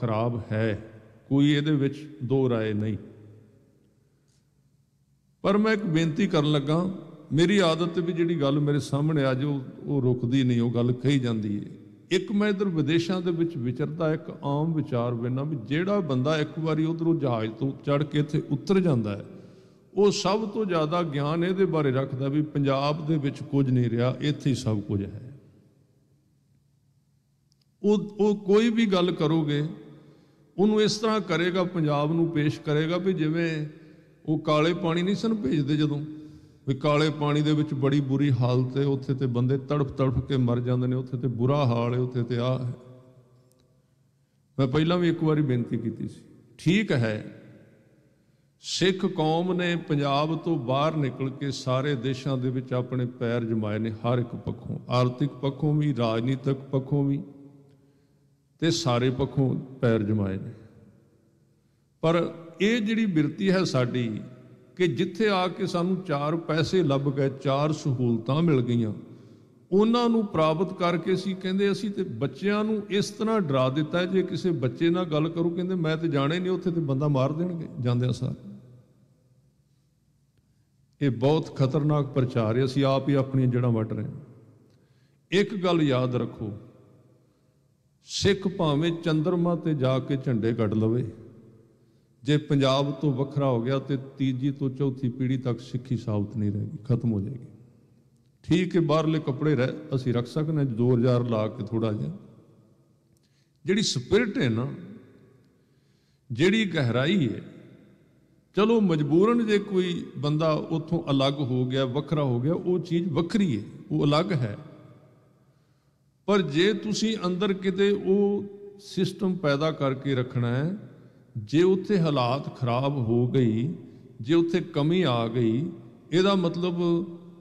ਖਰਾਬ ਹੈ। ਕੋਈ ਇਹਦੇ ਵਿੱਚ ਦੋ ਰਾਏ ਨਹੀਂ। ਪਰ ਮੈਂ ਇੱਕ ਬੇਨਤੀ ਕਰਨ ਲੱਗਾ, ਮੇਰੀ ਆਦਤ ਵੀ ਜਿਹੜੀ ਗੱਲ ਮੇਰੇ ਸਾਹਮਣੇ ਆ ਜੋ ਉਹ ਰੁਕਦੀ ਨਹੀਂ, ਉਹ ਗੱਲ ਕਹੀ ਜਾਂਦੀ ਹੈ ਇੱਕ ਮੈਂ ਇਧਰ ਵਿਦੇਸ਼ਾਂ ਦੇ ਵਿੱਚ ਵਿਚਰਦਾ, ਇੱਕ ਆਮ ਵਿਚਾਰ ਵੇਨਾ ਵੀ ਜਿਹੜਾ ਬੰਦਾ ਇੱਕ ਵਾਰੀ ਉਧਰੋਂ ਜਹਾਜ਼ ਤੋਂ ਚੜ ਕੇ ਇੱਥੇ ਉਤਰ ਜਾਂਦਾ ਹੈ, ਉਹ ਸਭ ਤੋਂ ਜ਼ਿਆਦਾ ਗਿਆਨ ਇਹਦੇ ਬਾਰੇ ਰੱਖਦਾ ਵੀ ਪੰਜਾਬ ਦੇ ਵਿੱਚ ਕੁਝ ਨਹੀਂ ਰਿਹਾ, ਇੱਥੇ ਹੀ ਸਭ ਕੁਝ ਹੈ। ਉਹ ਉਹ ਕੋਈ ਵੀ ਗੱਲ ਕਰੋਗੇ ਉਹਨੂੰ ਇਸ ਤਰ੍ਹਾਂ ਕਰੇਗਾ, ਪੰਜਾਬ ਨੂੰ ਪੇਸ਼ ਕਰੇਗਾ ਵੀ ਜਿਵੇਂ ਉਹ ਕਾਲੇ ਪਾਣੀ ਨਹੀਂ ਸਨ ਭੇਜਦੇ ਜਦੋਂ, ਵੀ ਕਾਲੇ ਪਾਣੀ ਦੇ ਵਿੱਚ ਬੜੀ ਬੁਰੀ ਹਾਲਤ ਹੈ, ਉੱਥੇ ਤੇ ਬੰਦੇ ਤੜਫ ਤੜਫ ਕੇ ਮਰ ਜਾਂਦੇ ਨੇ, ਉੱਥੇ ਤੇ ਬੁਰਾ ਹਾਲ ਹੈ, ਉੱਥੇ ਤੇ ਆ ਹੈ। ਮੈਂ ਪਹਿਲਾਂ ਵੀ ਇੱਕ ਵਾਰੀ ਬੇਨਤੀ ਕੀਤੀ ਸੀ, ਠੀਕ ਹੈ, ਸਿੱਖ ਕੌਮ ਨੇ ਪੰਜਾਬ ਤੋਂ ਬਾਹਰ ਨਿਕਲ ਕੇ ਸਾਰੇ ਦੇਸ਼ਾਂ ਦੇ ਵਿੱਚ ਆਪਣੇ ਪੈਰ ਜਮਾਏ ਨੇ, ਹਰ ਇੱਕ ਪੱਖੋਂ, ਆਰਥਿਕ ਪੱਖੋਂ ਵੀ, ਰਾਜਨੀਤਿਕ ਪੱਖੋਂ ਵੀ। ਤੇ ਸਾਰੇ ਪੱਖੋਂ ਪੈਰ ਜਮਾਏ ਨੇ। ਪਰ ਇਹ ਜਿਹੜੀ ਬਿਰਤੀ ਹੈ ਸਾਡੀ ਕਿ ਜਿੱਥੇ ਆ ਕੇ ਸਾਨੂੰ ਚਾਰ ਪੈਸੇ ਲੱਭ ਗਏ ਚਾਰ ਸਹੂਲਤਾਂ ਮਿਲ ਗਈਆਂ, ਉਹਨਾਂ ਨੂੰ ਪ੍ਰਾਪਤ ਕਰਕੇ ਅਸੀਂ ਕਹਿੰਦੇ ਅਸੀਂ ਤੇ ਬੱਚਿਆਂ ਨੂੰ ਇਸ ਤਰ੍ਹਾਂ ਡਰਾ ਦਿੱਤਾ ਜੇ ਕਿਸੇ ਬੱਚੇ ਨਾਲ ਗੱਲ ਕਰੂ, ਕਹਿੰਦੇ ਮੈਂ ਤੇ ਜਾਣੇ ਨਹੀਂ, ਉੱਥੇ ਤੇ ਬੰਦਾ ਮਾਰ ਦੇਣਗੇ ਜਾਂਦਿਆਂ ਸਾਰ। ਇਹ ਬਹੁਤ ਖਤਰਨਾਕ ਪ੍ਰਚਾਰ ਹੈ, ਅਸੀਂ ਆਪ ਹੀ ਆਪਣੀਆਂ ਜੜਾਂ ਵੱਢ ਰਹੇ ਹਾਂ। ਇੱਕ ਗੱਲ ਯਾਦ ਰੱਖੋ ਸਿੱਖ ਭਾਵੇਂ ਚੰਦਰਮਾ ਤੇ ਜਾ ਕੇ ਝੰਡੇ ਕੱਢ ਲਵੇ। ਜੇ ਪੰਜਾਬ ਤੋਂ ਵੱਖਰਾ ਹੋ ਗਿਆ ਤੇ ਤੀਜੀ ਤੋਂ ਚੌਥੀ ਪੀੜ੍ਹੀ ਤੱਕ ਸਿੱਖੀ ਸਾਬਤ ਨਹੀਂ ਰਹੇਗੀ, ਖਤਮ ਹੋ ਜਾਏਗੀ। ਠੀਕ ਹੈ, ਬਾਹਰਲੇ ਕੱਪੜੇ ਰਹਿ, ਅਸੀਂ ਰੱਖ ਸਕਦੇ ਹਾਂ 2000 ਲਾ ਕੇ ਥੋੜਾ ਜਿਹਾ। ਜਿਹੜੀ ਸਪਿਰਿਟ ਹੈ ਨਾ, ਜਿਹੜੀ ਗਹਿਰਾਈ ਹੈ, ਚਲੋ ਮਜਬੂਰਨ ਜੇ ਕੋਈ ਬੰਦਾ ਉੱਥੋਂ ਅਲੱਗ ਹੋ ਗਿਆ, ਵੱਖਰਾ ਹੋ ਗਿਆ, ਉਹ ਚੀਜ਼ ਵੱਖਰੀ ਹੈ, ਉਹ ਅਲੱਗ ਹੈ। ਪਰ ਜੇ ਤੁਸੀਂ ਅੰਦਰ ਕਿਤੇ ਉਹ ਸਿਸਟਮ ਪੈਦਾ ਕਰਕੇ ਰੱਖਣਾ ਹੈ, ਜੇ ਉੱਥੇ ਹਾਲਾਤ ਖਰਾਬ ਹੋ ਗਈ, ਜੇ ਉੱਥੇ ਕਮੀ ਆ ਗਈ, ਇਹਦਾ ਮਤਲਬ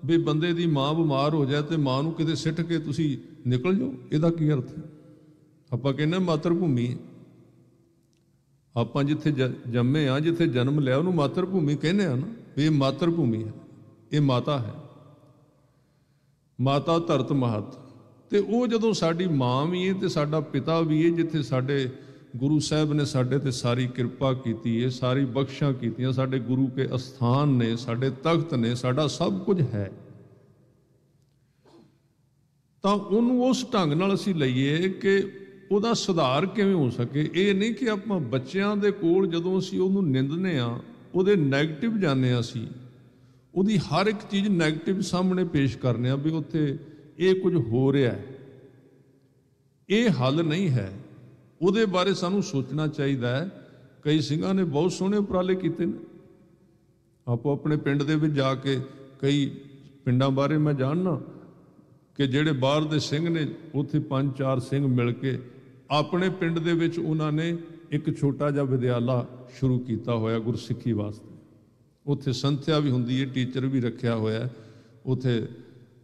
ਵੀ ਬੰਦੇ ਦੀ ਮਾਂ ਬਿਮਾਰ ਹੋ ਜਾਏ ਤੇ ਮਾਂ ਨੂੰ ਕਿਤੇ ਸਿੱਟ ਕੇ ਤੁਸੀਂ ਨਿਕਲ ਜਾਓ, ਇਹਦਾ ਕੀ ਅਰਥ ਹੈ? ਆਪਾਂ ਕਹਿੰਦੇ ਮਾਤਰ ਭੂਮੀ ਆਪਾਂ ਜਿੱਥੇ ਜੰਮੇ ਆ ਜਿੱਥੇ ਜਨਮ ਲਿਆ, ਉਹਨੂੰ ਮਾਤਰ ਭੂਮੀ ਕਹਿੰਦੇ ਆ ਨਾ, ਵੀ ਇਹ ਮਾਤਰ ਭੂਮੀ ਹੈ, ਇਹ ਮਾਤਾ ਹੈ। ਮਾਤਾ ਧਰਤ ਮਹਤ। ਤੇ ਉਹ ਜਦੋਂ ਸਾਡੀ ਮਾਂ ਵੀ ਹੈ ਤੇ ਸਾਡਾ ਪਿਤਾ ਵੀ ਹੈ ਜਿੱਥੇ ਸਾਡੇ ਗੁਰੂ ਸਾਹਿਬ ਨੇ ਸਾਡੇ ਤੇ ਸਾਰੀ ਕਿਰਪਾ ਕੀਤੀ ਹੈ ਸਾਰੀ ਬਖਸ਼ਾਂ ਕੀਤੀਆਂ, ਸਾਡੇ ਗੁਰੂ ਕੇ ਅਸਥਾਨ ਨੇ, ਸਾਡੇ ਤਖਤ ਨੇ, ਸਾਡਾ ਸਭ ਕੁਝ ਹੈ। ਤਾਂ ਉਹਨੂੰ ਉਸ ਢੰਗ ਨਾਲ ਅਸੀਂ ਲਈਏ ਕਿ ਉਹਦਾ ਸੁਧਾਰ ਕਿਵੇਂ ਹੋ ਸਕੇ। ਇਹ ਨਹੀਂ ਕਿ ਆਪਾਂ ਬੱਚਿਆਂ ਦੇ ਕੋਲ ਜਦੋਂ ਅਸੀਂ ਉਹਨੂੰ ਨਿੰਦਨੇ ਆ, ਉਹਦੇ 네ਗੇਟਿਵ ਜਾਣਦੇ ਆ ਅਸੀਂ, ਉਹਦੀ ਹਰ ਇੱਕ ਚੀਜ਼ 네ਗੇਟਿਵ ਸਾਹਮਣੇ ਪੇਸ਼ ਕਰਨੇ ਆ ਵੀ ਉੱਥੇ ਇਹ ਕੁਝ ਹੋ ਰਿਹਾ ਹੈ। ਇਹ ਹੱਲ ਨਹੀਂ ਹੈ। ਉਹਦੇ ਬਾਰੇ ਸਾਨੂੰ ਸੋਚਣਾ ਚਾਹੀਦਾ ਹੈ। ਕਈ ਸਿੰਘਾਂ ਨੇ ਬਹੁਤ ਸੋਹਣੇ ਉਪਰਾਲੇ ਕੀਤੇ ਨੇ। ਆਪੋ ਆਪਣੇ ਪਿੰਡ ਦੇ ਵਿੱਚ ਜਾ ਕੇ ਕਈ ਪਿੰਡਾਂ ਬਾਰੇ ਮੈਂ ਜਾਣਨਾ ਕਿ ਜਿਹੜੇ ਬਾਹਰ ਦੇ ਸਿੰਘ ਨੇ, ਉੱਥੇ ਪੰਜ ਚਾਰ ਸਿੰਘ ਮਿਲ ਕੇ ਆਪਣੇ ਪਿੰਡ ਦੇ ਵਿੱਚ ਉਹਨਾਂ ਨੇ ਇੱਕ ਛੋਟਾ ਜਿਹਾ ਵਿਦਿਆਲਾ ਸ਼ੁਰੂ ਕੀਤਾ ਹੋਇਆ ਗੁਰਸਿੱਖੀ ਵਾਸਤੇ। ਉੱਥੇ ਸੰਥਿਆ ਵੀ ਹੁੰਦੀ ਹੈ, ਟੀਚਰ ਵੀ ਰੱਖਿਆ ਹੋਇਆ ਉੱਥੇ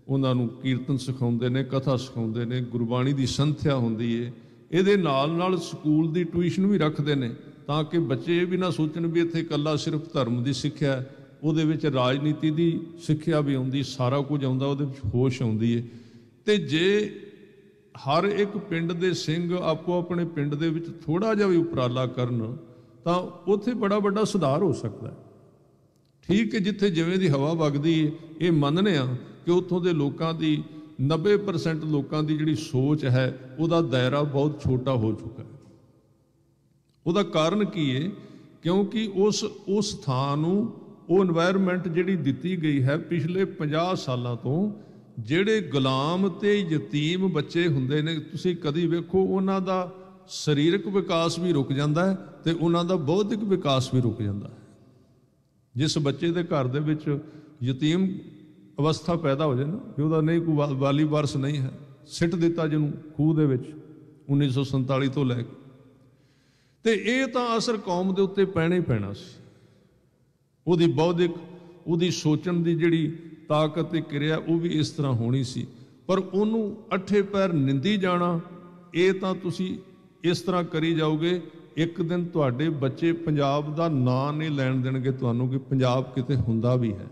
ਉਹਨਾਂ ਨੂੰ ਕੀਰਤਨ ਸਿਖਾਉਂਦੇ ਨੇ, ਕਥਾ ਸਿਖਾਉਂਦੇ ਨੇ, ਗੁਰਬਾਣੀ ਦੀ ਸੰਥਿਆ ਹੁੰਦੀ ਹੈ ਇਹਦੇ ਨਾਲ ਨਾਲ ਸਕੂਲ ਦੀ ਟਿਊਸ਼ਨ ਵੀ ਰੱਖਦੇ ਨੇ, ਤਾਂ ਕਿ ਬੱਚੇ ਇਹ ਵੀ ਨਾ ਸੋਚਣ ਵੀ ਇੱਥੇ ਇਕੱਲਾ ਸਿਰਫ ਧਰਮ ਦੀ ਸਿੱਖਿਆ ਉਹਦੇ ਵਿੱਚ ਰਾਜਨੀਤੀ ਦੀ ਸਿੱਖਿਆ ਵੀ ਆਉਂਦੀ, ਸਾਰਾ ਕੁਝ ਆਉਂਦਾ, ਉਹਦੇ ਵਿੱਚ ਹੋਸ਼ ਆਉਂਦੀ ਹੈ ਤੇ ਜੇ ਹਰ ਇੱਕ ਪਿੰਡ ਦੇ ਸਿੰਘ ਆਪੋ ਆਪਣੇ ਪਿੰਡ ਦੇ ਵਿੱਚ ਥੋੜਾ ਜਿਹਾ ਵੀ ਉਪਰਾਲਾ ਕਰਨ, ਤਾਂ ਉੱਥੇ ਬੜਾ ਵੱਡਾ ਸੁਧਾਰ ਹੋ ਸਕਦਾ ਹੈ। ਠੀਕ ਹੈ, ਜਿੱਥੇ ਜਿਵੇਂ ਦੀ ਹਵਾ ਵਗਦੀ ਹੈ ਇਹ ਮੰਨਨੇ ਆ ਕਿ ਉੱਥੋਂ ਦੇ ਲੋਕਾਂ ਦੀ 90% ਲੋਕਾਂ ਦੀ ਜਿਹੜੀ ਸੋਚ ਹੈ, ਉਹਦਾ ਦਾਇਰਾ ਬਹੁਤ ਛੋਟਾ ਹੋ ਚੁੱਕਾ ਹੈ। ਉਹਦਾ ਕਾਰਨ ਕੀ ਹੈ ਕਿਉਂਕਿ ਉਸ ਉਸ ਥਾਂ ਨੂੰ ਉਹ এনवायरमेंट ਜਿਹੜੀ ਦਿੱਤੀ ਗਈ ਹੈ ਪਿਛਲੇ 50 ਸਾਲਾਂ ਤੋਂ, ਜਿਹੜੇ ਗੁਲਾਮ ਤੇ ਯਤੀਮ ਬੱਚੇ ਹੁੰਦੇ ਨੇ, ਤੁਸੀਂ ਕਦੀ ਵੇਖੋ ਉਹਨਾਂ ਦਾ ਸਰੀਰਕ ਵਿਕਾਸ ਵੀ ਰੁਕ ਜਾਂਦਾ ਹੈ ਤੇ ਉਹਨਾਂ ਦਾ ਬੌਧਿਕ ਵਿਕਾਸ ਵੀ ਰੁਕ ਜਾਂਦਾ ਹੈ। ਜਿਸ ਬੱਚੇ ਦੇ ਘਰ ਦੇ ਵਿੱਚ ਯਤੀਮ ਅਵਸਥਾ ਪੈਦਾ ਹੋ ਜਾਏ ਨਾ, ਵੀ ਉਹਦਾ ਨਹੀਂ ਕੋਈ ਵਾਲੀ ਵਾਰਸ ਨਹੀਂ ਹੈ। ਸਿੱਟ ਦਿੱਤਾ ਜਿਹਨੂੰ ਖੂਹ ਦੇ ਵਿੱਚ 1947 ਤੋਂ ਲੈ ਕੇ। ਤੇ ਇਹ ਤਾਂ ਅਸਰ ਕੌਮ ਦੇ ਉੱਤੇ ਪੈਣਾ ਹੀ ਪੈਣਾ ਸੀ। ਉਹਦੀ ਬੌਧਿਕ, ਉਹਦੀ ਸੋਚਣ ਦੀ ਜਿਹੜੀ ਤਾਕਤ ਤੇ ਕਿਰਿਆ ਉਹ ਵੀ ਇਸ ਤਰ੍ਹਾਂ ਹੋਣੀ ਸੀ। ਪਰ ਉਹਨੂੰ ਅੱਠੇ ਪੈਰ ਨਿੰਦੀ ਜਾਣਾ, ਇਹ ਤਾਂ ਤੁਸੀਂ ਇਸ ਤਰ੍ਹਾਂ ਕਰੀ ਜਾਓਗੇ ਇੱਕ ਦਿਨ ਤੁਹਾਡੇ ਬੱਚੇ ਪੰਜਾਬ ਦਾ ਨਾਂ ਨਹੀਂ ਲੈਣ ਦੇਣਗੇ ਤੁਹਾਨੂੰ ਕਿ ਪੰਜਾਬ ਕਿਤੇ ਹੁੰਦਾ ਵੀ ਹੈ।